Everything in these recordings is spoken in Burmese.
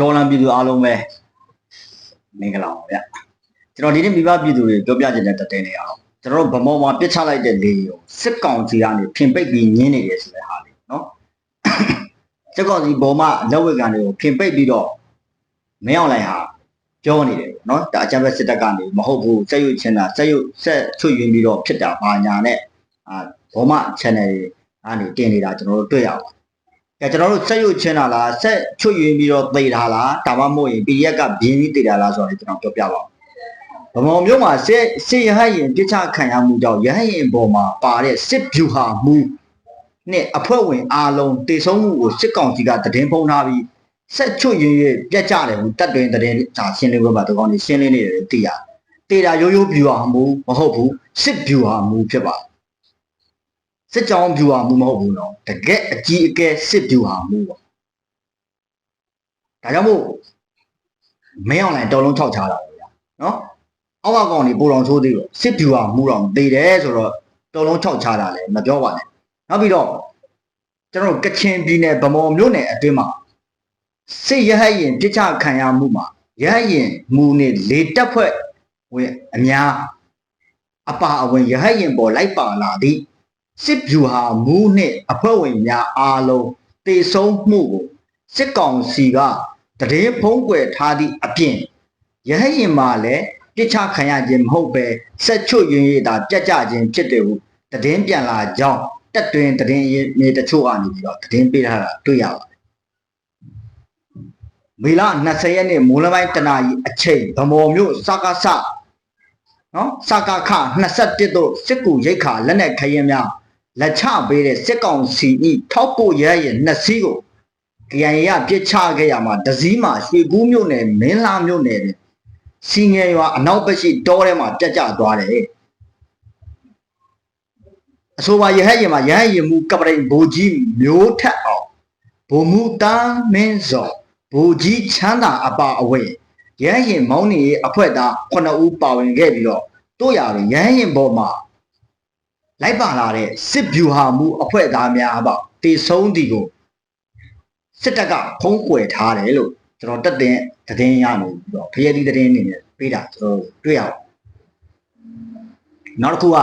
ဒေါ်လာပြည်သူအားလုံးပဲမင်္ဂလာပါဗျကျွန်တော်ဒီနေ့မိဘပြည်သူတွေပြောပြချင်တဲ့တည်နေအောင်ကျွန်တော်တို့ဗမောမှာပြစ်ချလိုက်တဲ့လေကိုစစ်ကောင်စီကနေဖင်ပိတ်ပြီးညင်းနေတယ်ဆိုတဲ့ဟာလေးနော်စစ်ကောင်စီဘောမှာလက်ဝဲကန်တွေကိုဖင်ပိတ်ပြီးတော့မင်းအောင်လိုက်ဟာပြောနေတယ်နော်ဒါအကြမ်းဖက်စစ်တပ်ကနေမဟုတ်ဘူးစက်ရွချင်တာစက်ရွဆက်ချွတ်ယွင်းပြီးတော့ဖြစ်တာဘာညာနဲ့အာဘောမ channel တွေကနေတင်နေတာကျွန်တော်တို့တွေ့ရပါတယ် ကဲကျွန်တော်တို့စက်ရုပ်ချင်းတာလားဆက်ချွတ်ယွင်းပြီးတော့သိတာလားဒါမှမဟုတ်ရင် PDF ကဘင်းပြီးသိတာလားဆိုတော့ကျွန်တော်ပြောပြပါမယ်ဗမော်မျိုးမှာစစ်စစ်ရဟတ်ရင်ပြစ်ချခံရမှုကြောင့်ရဟတ်ရင်ပေါ်မှာပါတဲ့စစ်ဗျူဟာမှုနဲ့အဖွဲ့ဝင်အားလုံးတေဆုံးမှုကိုစစ်ကောင်စီကတည်င်းဖုံးထားပြီးဆက်ချွတ်ယွင်းရပြက်ကြတယ်ဟိုတတ်တွင်တည်င်းဒါရှင်းလင်းပွဲမှာဒီကောင်ကြီးရှင်းလင်းနေတယ်သိရတယ်တေတာရိုးရိုးဗျူဟာမှုမဟုတ်ဘူးစစ်ဗျူဟာမှုဖြစ်ပါတယ် စစ်ကြောင်းဗျူဟာမှုမဟုတ်ဘူးနော်တကယ်အကြီးအကဲစစ်ဗျူဟာမှုပါဒါကြောင့်မို့မင်းအောင်လိုင်းတော်လုံး၆ချတာပဲဗျာနော်အောက်ကကောင်နေပူတော်ချိုးသေးတော့စစ်ဗျူဟာမှုတော့တည်တယ်ဆိုတော့တော်လုံး၆ချတာလည်းမပြောပါနဲ့နောက်ပြီးတော့ကျွန်တော်တို့ကချင်ပြည်နယ်ဗမော်မြို့နယ်အတွင်းမှာစစ်ရဟတ်ရင်ပြစ်ချခံရမှုမှာရဟတ်ရင်မူနဲ့လေတက်ဖွဲ့ဝင်အများအပါအဝင်ရဟတ်ရင်ပေါ်လိုက်ပါလာသည့် စစ်ဗျူဟာမူးနှင့်အဖွဲ့ဝင်များအားလုံးတေဆုံးမှုကိုစစ်ကောင်စီကတည်င်းဖုံးကွယ်ထားသည့်အပြင်ရဟရင်မှာလည်းပြစ်ချခံရခြင်းမဟုတ်ပဲဆက်ချွတ်ရင်ရတာပြက်ကြခြင်းဖြစ်တယ်ဟုတည်င်းပြန်လာကြောင်းတက်တွင်တည်င်းမြေတချို့ကနေပြီးတော့တည်င်းပေးထားတာတွေ့ရပါတယ်မေလ20ရက်နေ့မိုးလပိုင်းတနာရီအချိန်ဗမော်မြို့စကားဆနော်စကားခ21တို့စစ်ကူရိတ်ခါလက်နက်ခရင်များ လက်ချပေးတဲ့စစ်ကောင်စီဤထောက်ပို့ရရဲ့နှစ်စီးကို KIA ရပြစ်ချခဲ့ရမှာတစည်းမှာရွှေကူးမြို့နယ်မင်းလာမြို့နယ်တွင်စီငယ်ရွာအနောက်ဘက်ရှိတောထဲမှာပြတ်ကျသွားတယ်အဆိုပါရဟတ်ရင်မှာရဟတ်ရင်မူကပရိန်ဘူကြီးမျိုးထက်အောင်ဘူမူတန်းမင်းစော်ဘူကြီးချမ်းသာအပါအဝဲရဟတ်ရင်မောင်းနေအဖွဲ့သား9ဦးပါဝင်ခဲ့ပြီးတော့တို့ရရင်ရဟတ်ရင်ပေါ်မှာ လိုက်ပါလာတဲ့စစ်ဗျူဟာမှုအဖွဲ့သားများပေါ့တေဆုံးဒီကိုစစ်တပ်ကဖုံးကွယ်ထားတယ်လို့ကျွန်တော်တက်တဲ့သတင်းရနေပြီးတော့ဖရဲဒီသတင်းအနေနဲ့ပေးတာကျွန်တော်တွေ့ရအောင်နောက်တစ်ခုက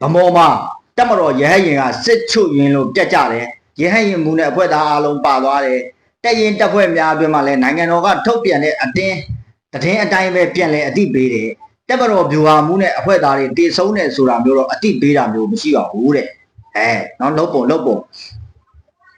ဗမောမှာတက်မတော်ရဟရင်ကစစ်ချွတ်ရင်လို့ပြတ်ကြတယ်ရဟရင်မူနဲ့အဖွဲ့သားအလုံးပါသွားတယ်တက်ရင်တပ်ဖွဲ့များအတွင်းမှာလည်းနိုင်ငံတော်ကထုတ်ပြန်တဲ့အတင်းသတင်းအတိုင်းပဲပြန်လဲအတိပေးတယ် တက်မတော်ဗျူဟာမှုနဲ့အဖွဲသားတွေတည်ဆုံးတယ်ဆိုတာမျိုးတော့အတိပေးတာမျိုးမရှိပါဘူးတဲ့အဲနော်လုတ်ပုံလုတ်ပုံ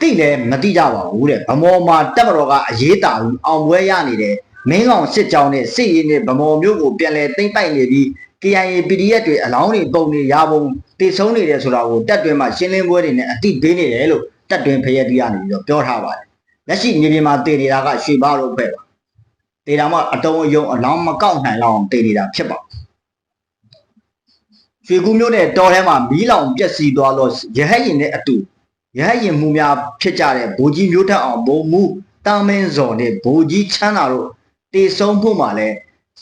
တိလည်းမတိကြပါဘူးတဲ့ဗမော်မှာတက်မတော်ကအရေးတာဘူးအောင်ပွဲရနေတယ်မင်းကောင်စစ်ကြောင်းနဲ့စစ်ရေးနဲ့ဗမော်မျိုးကိုပြန်လဲသိမ့်ပိုက်နေပြီး KIA PDF တွေအလောင်းတွေပုံတွေရပုံတည်ဆုံးနေတယ်ဆိုတာကိုတက်တွင်မှာရှင်းလင်းပွဲတွေနဲ့အတိပေးနေတယ်လို့တက်တွင်ဖရဲတီးကနေပြီးတော့ပြောထားပါတယ်လက်ရှိမြေပြင်မှာတည်နေတာကရွှေဘာတို့ပဲပါ တည်တာမှအတုံးအယုံအလောင်းမကောက်နိုင်လောက်အောင်တည်နေတာဖြစ်ပါရွှေကူးမျိုးနဲ့တော်ထဲမှာမီးလောင်ပျက်စီးသွားလို့ရဟတ်ရင်နဲ့အတူရဟတ်ရင်မှုများဖြစ်ကြတဲ့ဘိုးကြီးမျိုးထက်အောင်ဘုံမှုတာမင်းစော်နဲ့ဘိုးကြီးချမ်းသာတို့တေဆုံးဖို့မှာလဲ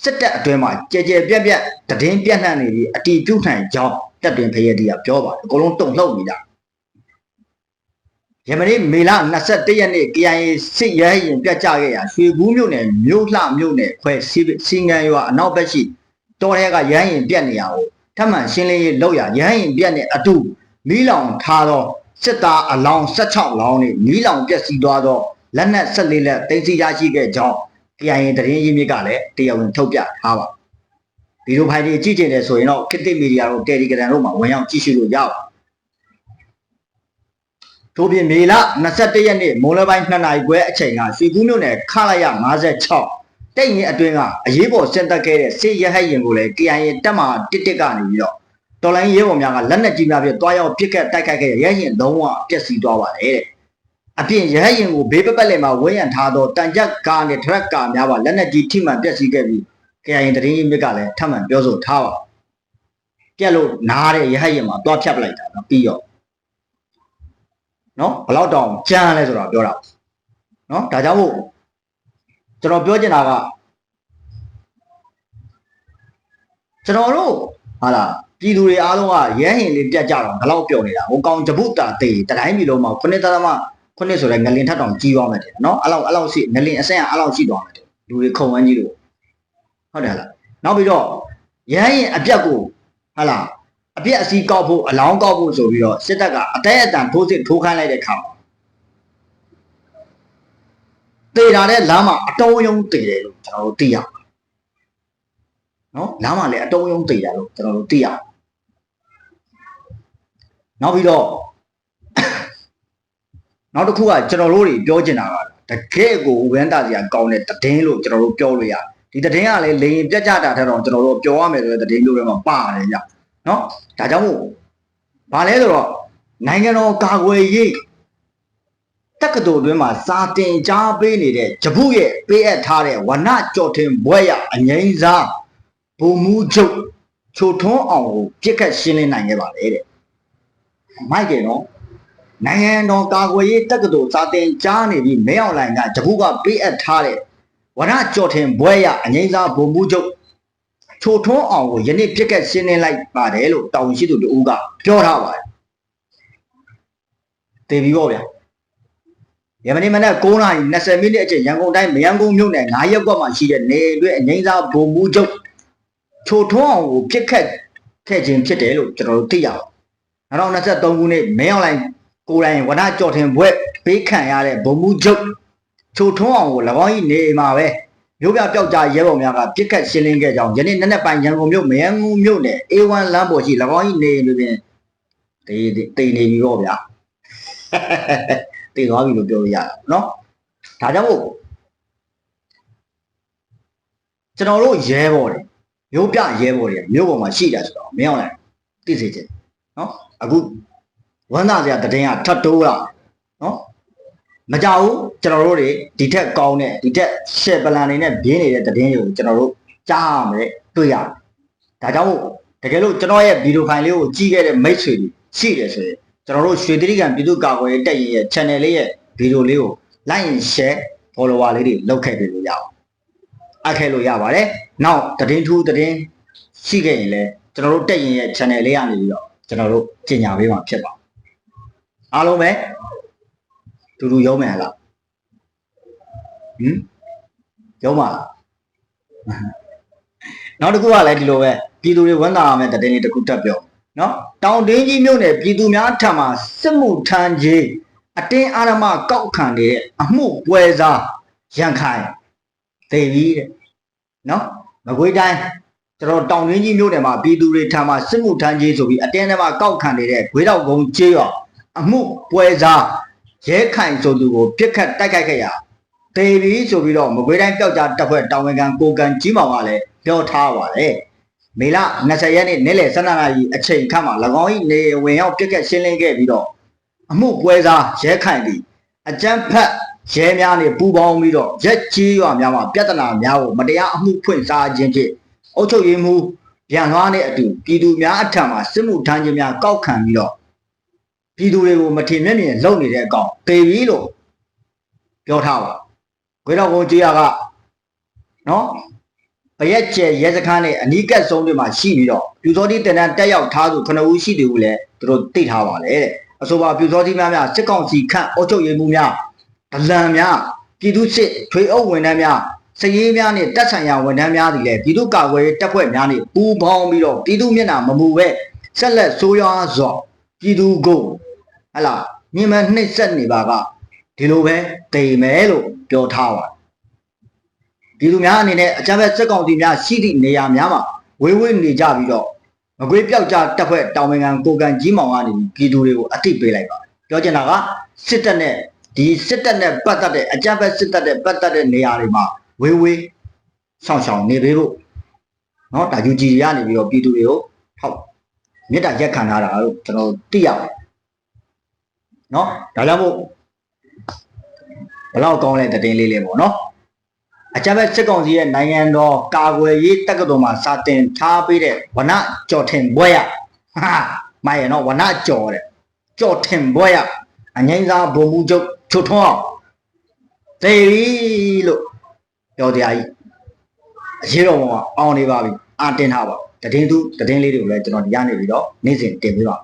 စစ်တပ်အတွင်းမှာကြဲကြဲပြက်ပြက်တည်င်းပြက်နှံ့နေပြီးအတီးပြုတ်နိုင်ကြောင်းတပ်တွင်ဖရဲတီးကပြောပါတယ်အကုန်လုံးတုံ့လှုပ်နေတာ ယမနေ့မေလ21ရက်နေ့ KIA စစ်ရဲရင်ပြတ်ကြခဲ့ရာရွှေဘူးမြို့နယ်မြို့လှမြို့နယ်ခွဲစီငန်ရွာအနောက်ဘက်ရှိတောထဲကရဟရင်ပြက်နေရအောင်ထပ်မံရှင်းလင်းရေးလုပ်ရရဟန်းရင်ပြက်နဲ့အတူမီးလောင်ထားသောစစ်သားအလောင်း16လောင်းနဲ့မီးလောင်ပျက်စီးသွားသောလက်နက်14လက်တင်စီရရှိခဲ့ကြောင်း KIA တရင်ရင်းမြစ်ကလည်းတရားဝင်ထုတ်ပြထားပါဗီဒီယိုဖိုင်တွေကြည့်ကြတယ်ဆိုရင်တော့ Kitik Media တို့ Telegram တို့မှာဝင်ရောက်ကြည့်ရှုလို့ရပါ ထို့ပြင်မေလ21ရက်နေ့မွန်လပိုင်း2နာရီခွဲအချိန်ကရွှေကူးမြို့နယ်ခလာရ56တိတ်ရင်အတွင်းကအရေးပေါ်ဆင်သက်ခဲ့တဲ့စစ်ရဟတ်ရင်ကိုလည်း KIA တက်မှာတစ်တစ်ကနေပြီးတော့တော်လိုင်းရဲဘော်များကလက်နက်ကြီးများဖြင့်တွားရောက်ပစ်ခတ်တိုက်ခိုက်ခဲ့ရဟတ်ရင်လုံးဝပျက်စီးသွားပါတယ်တဲ့အပြင်ရဟတ်ရင်ကိုဘေးပပတ်လည်မှာဝန်းရံထားသောတန်ကြပ်ကားနဲ့ထရက်ကာများပါလက်နက်ကြီးထိမှန်ပျက်စီးခဲ့ပြီး KIA တရင်မြစ်ကလည်းထပ်မံပြောဆိုထားပါပြက်လို့နားတဲ့ရဟတ်ရင်မှာတွားဖြတ်ပလိုက်တာနော်ပြီးတော့ နော်ဘလောက်တောင်ကြမ်းလဲဆိုတော့ပြောတာနော်ဒါကြောင့်မို့ကျွန်တော်ပြောချင်တာကကျွန်တော်တို့ဟာလားပြည်သူတွေအားလုံးကရဲဟင်လေးပြတ်ကြတော့ဘလောက်ပြောနေတာဟိုကောင်ဂျပုတာတေတတိုင်းပြည်လုံးမှာခုနှစ်သမခုနှစ်ဆိုတော့ငလင်ထက်တောင်ကြီးသွားမယ်တဲ့နော်အဲ့လောက်အဲ့လောက်ရှိငလင်အဆင့်ကအဲ့လောက်ရှိသွားမယ်တဲ့လူတွေခုံဝန်းကြီးလို့ဟုတ်တယ်လားနောက်ပြီးတော့ရဟန်းရင်အပြက်ကိုဟာလား အပြက်အစီကောက်ဖို့အလောင်းကောက်ဖို့ဆိုပြီးတော့စစ်တပ်ကအတဲအတန်ထိုးစစ်ထိုးခိုင်းလိုက်တဲ့ခါမှာတေတာတဲ့လမ်းမှာအတုံးယုံတေတယ်လို့ကျွန်တော်တို့သိရအောင်နော်လမ်းမှာလည်းအတုံးယုံတေတာလို့ကျွန်တော်တို့သိရအောင်နောက်ပြီးတော့နောက်တစ်ခုကကျွန်တော်တို့တွေပြောချင်တာကတကယ်ကိုဝမ်းသာစရာကောင်းတဲ့တည်င်းလို့ကျွန်တော်တို့ပြောလို့ရတယ်ဒီတည်င်းကလည်းလေရင်ပြတ်ကြတာထက်တော့ကျွန်တော်တို့ပြောရမယ်ဆိုတဲ့တည်င်းလို့လည်းမပါတယ်ကြ နော်ဒါကြောင့်မို့ဘာလဲဆိုတော့နိုင်ငံတော်ကာကွယ်ရေးတက္ကသိုလ်အတွင်းမှာစာတင်ကြားပေးနေတဲ့ဂျပုရဲ့ပေးအပ်ထားတဲ့ဝနကြော်တင်ဘွဲရအငိမ့်စားဘုံမူချုပ်ချိုထွန်းအောင်ကိုပြစ်ခတ်ရှင်းလင်းနိုင်ခဲ့ပါလေတဲ့မိုက်တယ်နော်နိုင်ငံတော်ကာကွယ်ရေးတက္ကသိုလ်စာသင်ကြားနေပြီးမဲအောင်လိုင်ကတကူကပေးအပ်ထားတဲ့ဝရကြော်ထင်ဘွဲရအငိမ့်စားဘုံမှုချုပ် ချိုထွန်းအောင်ကိုယနေ့ပြက်ကက်ရှင်းနေလိုက်ပါတယ်လို့တောင်ရှိသူတူကပြောထားပါတယ်။တေပြီပေါ့ဗျာ။ယမနေ့မနက်9နာရီ20မိနစ်အချိန်ရန်ကုန်တိုင်းမယန်းကုန်းမြို့နယ်9ရပ်ကွက်မှာရှိတဲ့နေအတွက်အငိမ့်စားဘုံမှုချုပ်ချိုထွန်းအောင်ကိုပြက်ခတ်ခဲ့ခြင်းဖြစ်တယ်လို့ကျွန်တော်တို့သိရပါတယ်။2023ခုနှစ်မဲအောင်လိုင်ကိုယ်တိုင်ဝနကြော်ထင်ဘွဲ့ပေးခံရတဲ့ဘုံမှုချုပ်ချိုထွန်းအောင်ကို၎င်း၏နေအိမ်မှာပဲ မြို့ပြပျောက်ကြားရဲဘော်များကပြစ်ခတ်ရှင်းလင်းခဲ့ကြောင်းယနေ့နက်နက်ပိုင်းရန်ကုန်မြို့မယန်းကုန်မြို့နယ် A1 လမ်းပေါ်ရှိ၎င်း၏နေအိမ်တွင်တေးတေးနေပြီတော့ဗျာတေးသွားပြီလို့ပြောလို့ရတာနော်ဒါကြောင့်မို့ကျွန်တော်တို့ရဲဘော်တွေမြို့ပြရဲဘော်တွေမြို့ပေါ်မှာရှိတာဆိုတော့မင်းအောင်လိုက်သိစေချင်နော်အခုဝမ်းသာစရာတည်င်းကထပ်တိုးလာနော် မကြောက်ဘူးကျွန်တော်တို့တွေဒီထက်ကောင်းတဲ့ဒီထက်ရှယ်ပလန်နေနဲ့ဘင်းနေတဲ့တည်င်းတွေကိုကျွန်တော်တို့ကြားရမယ်တွေ့ရတယ်ဒါကြောင့်မို့တကယ်လို့ကျွန်တော်ရဲ့ဗီဒီယိုဖိုင်လေးကိုကြည့်ခဲ့တဲ့မိတ်ဆွေတွေရှိတယ်ဆိုရင်ကျွန်တော်တို့ရွှေတိရိကံပြည်သူ့ကာကွယ်ရေးတပ်ရဲ့ channel လေးရဲ့ဗီဒီယိုလေးကို like and share follower လေးတွေလုပ်ခဲ့ပေးလို့ရအောင်အပ်ခဲ့လို့ရပါတယ်နောက်တည်င်းထူးတည်င်းရှိခဲ့ရင်လည်းကျွန်တော်တို့တက်ရင်ရဲ့ channel လေးကနေပြီးတော့ကျွန်တော်တို့ကြင်ညာပေးမှာဖြစ်ပါအားလုံးပဲ တူတူရုံးမယ်ဟလားဟင်ရုံးပါလားနောက်တစ်ခုကလည်းဒီလိုပဲပြည်သူတွေဝန်တာရမယ်တည်င်းလေးတစ်ခုတက်ပြောနော်တောင်တင်းကြီးမြို့နယ်ပြည်သူများထံမှာစစ်မှုထမ်းကြီးအတင်းအာရမကောက်ခံနေတဲ့အမှုပွဲစားရန်ခိုင်သိပြီတဲ့နော်မကွေးတိုင်းကျွန်တော်တောင်တင်းကြီးမြို့နယ်မှာပြည်သူတွေထံမှာစစ်မှုထမ်းကြီးဆိုပြီးအတင်းထဲမှာကောက်ခံနေတဲ့ဂွေးတော့ကုန်းကျေးရောအမှုပွဲစား ရဲခိုင်ဆိုသူကိုပြစ်ခတ်တိုက်ခိုက်ခဲ့ရတေပြီဆိုပြီးတော့မကွေးတိုင်းပျောက်ကြားတပ်ဖွဲ့တာဝန်ခံကိုကန်ကြီးမောင်ကလည်းပြောထားပါတယ်မေလ20ရက်နေ့နေ့လယ်12နာရီအချိန်ခန့်မှာ၎င်း၏နေဝင်ရောက်ပြစ်ခတ်ရှင်းလင်းခဲ့ပြီးတော့အမှုပွဲစားရဲခိုင်သည်အကြမ်းဖက်ရဲများနဲ့ပူးပေါင်းပြီးတော့ရက်ကြီးရွာများမှာပြဿနာများကိုမတရားအမှုဖွင့်စားခြင်းဖြင့်အုပ်ချုပ်ရေးမှူးပြန်သွားတဲ့အတူပြည်သူများအထံမှာစစ်မှုထမ်းခြင်းများကောက်ခံပြီးတော့ ပြည်သူတွေကိုမထင်မဲ့မြင်လုပ်နေတဲ့အကောင်ပေပြီလို့ပြောထားပါခွေးတော်ကုန်းကြီးရကနော်ပရက်ကျဲရဲစခန်းနဲ့အနီးကပ်ဆုံးတွေမှာရှိပြီးတော့ပြူစောတိတန်တန်တက်ရောက်ထားသူ9ဦးရှိတယ်လို့လည်းသူတို့သိထားပါလေတဲ့အဆိုပါပြူစောတိများများစစ်ကောင်စီခန့်အုပ်ချုပ်ရေးမှုများဒလန်များပြည်သူစစ်ထွေအုပ်ဝန်ထမ်းများစည်ရေးများနဲ့တပ်ဆိုင်ရာဝန်ထမ်းများတွေလည်းပြည်သူ့ကာကွယ်ရေးတပ်ဖွဲ့များနဲ့ပူးပေါင်းပြီးတော့ပြည်သူမျက်နှာမမူပဲဆက်လက်ဆိုးရွားစွာပြည်သူကို ဟဲ့လားမြင်မှနှိမ့်ဆက်နေပါကဒီလိုပဲတိမ်မယ်လို့ပြောထားပါတယ်ဒီလူများအနေနဲ့အကြမ်းဖက်စက်ကောင်စီများရှိသည့်နေရာများမှာဝေးဝေးနေကြပြီးတော့မကွေးပြောက်ကြတက်ဖွဲ့တောင်ပင်ခံကိုကန်ကြီးမောင်ကနေပြည်သူတွေကိုအသိပေးလိုက်ပါတယ်ပြောချင်တာကစစ်တပ်နဲ့ဒီစစ်တပ်နဲ့ပတ်သက်တဲ့အကြမ်းဖက်စစ်တပ်နဲ့ပတ်သက်တဲ့နေရာတွေမှာဝေးဝေးဆောင်ဆောင်နေပေးဖို့နော်ဒါယူဂျီတွေကနေပြီးတော့ပြည်သူတွေကိုထောက်မြစ်တာရက်ခံထားတာလို့ကျွန်တော်သိရတယ် နော်ဒါကြောင့်မို့ဘလောက်ကောင်းတဲ့တည်င်းလေးလေးပေါ့နော်အကြမ်းဖက်စစ်ကောင်စီရဲ့နိုင်ငံတော်ကာကွယ်ရေးတက္ကသိုလ်မှာစာတင်ထားပေးတဲ့ဝနကြော်ထင်ဘွဲရဟာမိုင်ရနော်ဝနကြော်တဲ့ကြော်ထင်ဘွဲရအငိမ့်စားဘုံမှုချုပ်ချွတ်ထွန်းအောင်သေပြီလို့ပြောတရားကြီးအရေးတော်ပေါ်မှာအောင်နေပါပြီအာတင်ထားပါတည်င်းသူတည်င်းလေးတွေကိုလည်းကျွန်တော်ဒီရနေပြီးတော့နေ့စဉ်တင်ပေးပါ